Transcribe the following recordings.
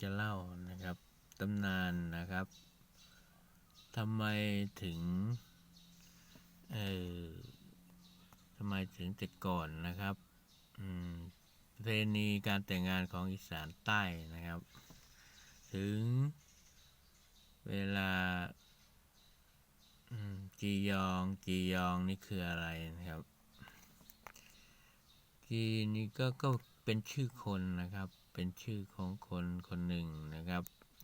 จะเล่านะครับตำนานนะครับทำไมถึงเออทำไมถึงแต่ก่อนนะครับอืมประเพณีการแต่งงานของอีสานใต้นะครับ ถึงเวลาจียองจียองนี่คืออะไรนะครับจีนี่ก็ก็เป็นชื่อคนนะครับ เป็นชื่อของคนคนหนึ่งนะครับ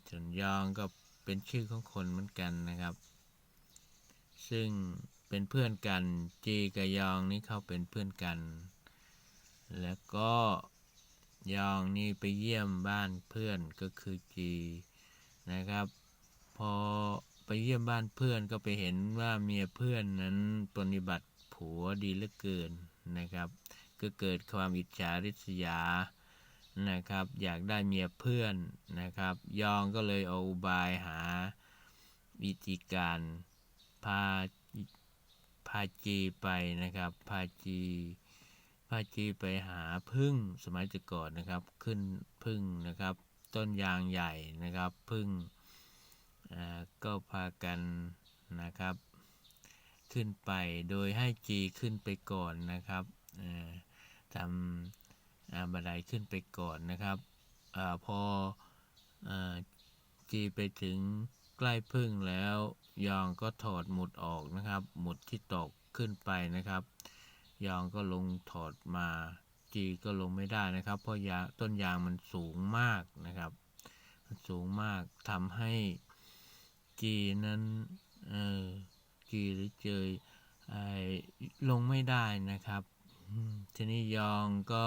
ส่วนยองก็เป็นชื่อของคนเหมือนกันนะครับ ซึ่งเป็นเพื่อนกัน จีกับยองนี่เขาเป็นเพื่อนกัน แล้วก็ยองนี่ไปเยี่ยมบ้านเพื่อนก็คือจีนะครับ พอไปเยี่ยมบ้านเพื่อนก็ไปเห็นว่าเมียเพื่อนนั้นปฏิบัติผัวดีเหลือเกินนะครับ ก็เกิดความอิจฉาริษยา นะครับ อยากได้เมียเพื่อนนะครับ ยองก็เลยเอาบายหาวิธีการพาพาจีไปนะครับพาจีพาจีไปหาพึ่งสมัยแต่ก่อนนะครับ ขึ้นพึ่งนะครับ ต้นยางใหญ่นะครับพึ่งก็พากันนะครับ ขึ้นไปโดยให้จีขึ้นไปก่อนนะครับทำ บันไดขึ้นไปก่อนนะครับอาพออาจีไปถึงใกล้พึ่งแล้วยองก็ถอดหมุดออกนะครับ หมุดที่ตกขึ้นไปนะครับ ยองก็ลงถอดมาจีก็ลงไม่ได้นะครับ เพราะยาต้นยางมันสูงมากนะครับมันสูงมากทำให้จีนั้นเออจีหรือเจยไอลงไม่ได้นะครับ ทีนี้ยองก็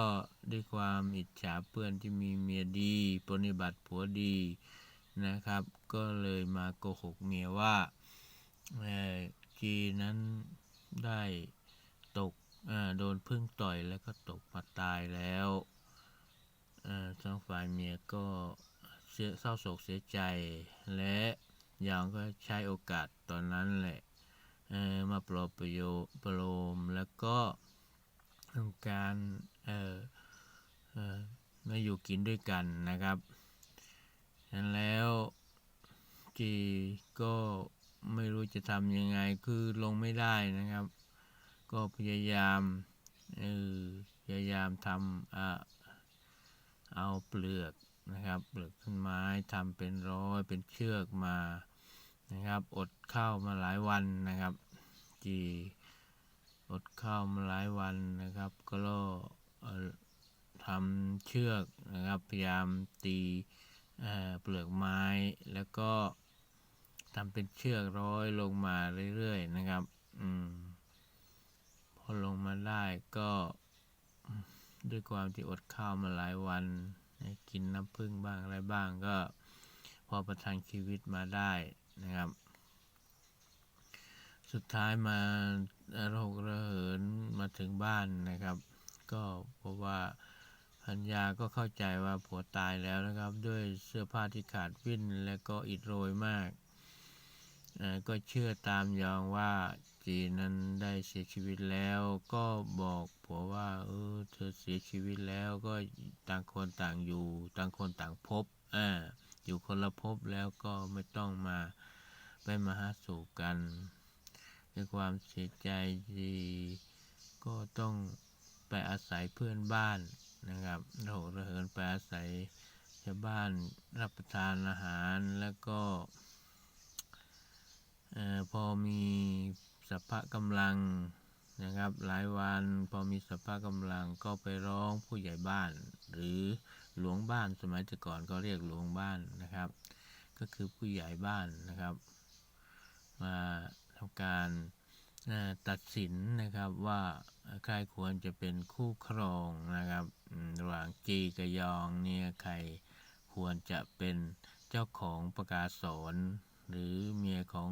ด้วยความอิจฉาเพื่อนที่มีเมียดีปฏิบัติผัวดีนะครับ ก็เลยมาโกหกเมียว่าเอ่อจีนั้นได้ตกโดนพึ่งต่อยแล้วก็ตกมาตายแล้วเอ่องฝ่ายเมียก็เสียเศร้าโศกเสียใจ และยองก็ใช้โอกาสตอนนั้นแหละมาปลอบประโยประโลมแล้วก็ ทำการเออเออมาอยู่กินด้วยกันนะครับนั้นแล้วจีก็ไม่รู้จะทำยังไงคือลงไม่ได้นะครับ ก็พยายามเออพยายามทำอ่าเอาเปลือกนะครับเปลือกต้นไม้ทำเป็นร้อยเป็นเชือกมานะครับ อดข้าวมาหลายวันนะครับจี อดข้าวมาหลายวันนะครับ ก็เอ่อทำเชือกนะครับ พยายามตีเอ่อเปลือกไม้แล้วก็ทำเป็นเชือกร้อยลงมาเรื่อยๆนะครับอืมพอลงมาได้ก็ด้วยความที่อดข้าวมาหลายวัน กินน้ำผึ้งบ้างอะไรบ้างก็ พอประทังชีวิตมาได้นะครับ สุดท้ายมาโระหกระเหินมาถึงบ้านนะครับ ก็เพราะว่าพัญญาก็เข้าใจว่าผัวตายแล้วนะครับ ด้วยเสื้อผ้าที่ขาดวิ่นและก็อิดโรยมากอ่อก็เชื่อตามยองว่าจีนั้นได้เสียชีวิตแล้ว ก็บอกผัวว่าเออเธอเสียชีวิตแล้วก็ต่างคนต่างอยู่ ต่างคนต่างพบอ่าอยู่คนละภพแล้วก็ไม่ต้องมาไปมาหาสู่กัน ด้วยความเสียใจจีก็ต้องไปอาศัยเพื่อนบ้านนะครับระหกระเหินไปอาศัยชาวบ้านรับประทานอาหารแล้วก็พอมีสัพพะกำลังนะครับ หลายวันพอมีสัพพะกำลังก็ไปร้องผู้ใหญ่บ้าน หรือหลวงบ้านสมัยแต่ก่อนก็เรียกหลวงบ้านนะครับ ก็คือผู้ใหญ่บ้านนะครับมา การตัดสินนะครับว่าใครควรจะเป็นคู่ครองนะครับระหว่างจีกับยองเนี่ยใครควรจะเป็นเจ้าของประกาศสอนหรือเมียของ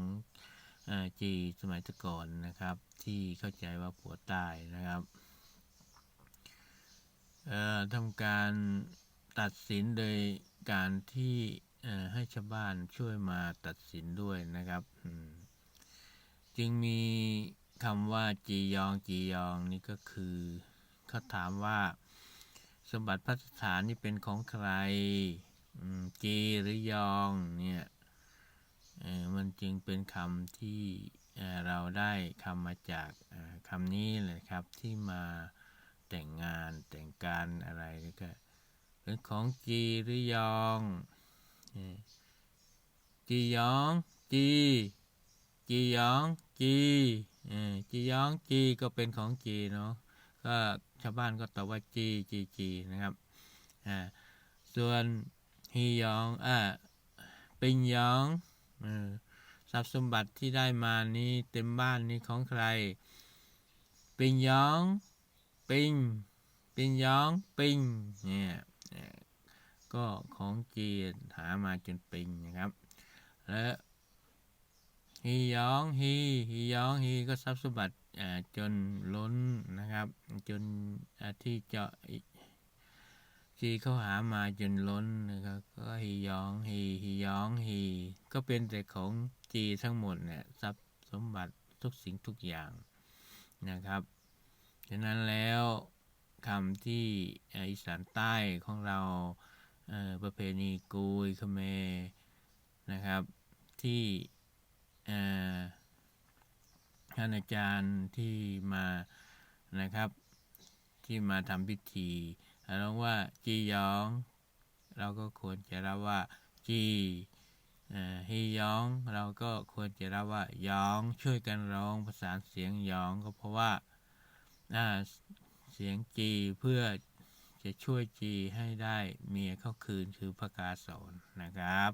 อจีสมัยต่ก่อนนะครับ ที่เข้าใจว่าผัวตายนะครับทำการตัดสินโดยการที่ให้ชาวบ้านช่วยมาตัดสินด้วยนะครับ จึงมีคำว่าจียองจียองนี่ก็คือเขาถามว่า สมบัติพัฒฐานนี่เป็นของใครจีหรือยองเนี่ยมันจึงเป็นคำที่เราได้คำมาจากคำนี้เลยครับที่มาแต่งงานแต่งการอะไรนี่ก็เป็นของจีหรือยองจียองจี จียองจีจียองจีก็เป็นของจีเนาะก็ชาวบ้านก็ตอบว่าจีจีจีนะครับอ่าส่วนฮียองอ่าปิงยองอทรัพย์สมบัติที่ได้มานี้เต็มบ้านนี้ของใคร ปิงยองปิงปิงยองปิงเนี่ยก็ของจีนหามาจนปิงนะครับ และ ฮียองฮีฮียองฮีก็ทรัพย์สมบัติจนล้นนะครับ จนที่เจาะจีเขาหามาจนล้นนะครับก็ฮียองฮีฮียองฮีก็เป็นแต่ของจีทั้งหมดเนี่ยทรัพย์สมบัติทุกสิ่งทุกอย่างนะครับฉะนั้นแล้วคำที่อีสานใต้ของเราเประเพณีกุยเขมรนะครับ ที่ ท่านอาจารย์ที่มานะครับ ที่มาทำพิธีเราว่าจียอง เราก็ควรจะรับว่าจีฮียอง เราก็ควรจะรับว่ายองช่วยกันร้องประสานเสียงยองก็เพราะว่าเสียงจีเพื่อจะช่วยจีให้ได้เมียเข้าคืนคือพระกาสอนนะครับ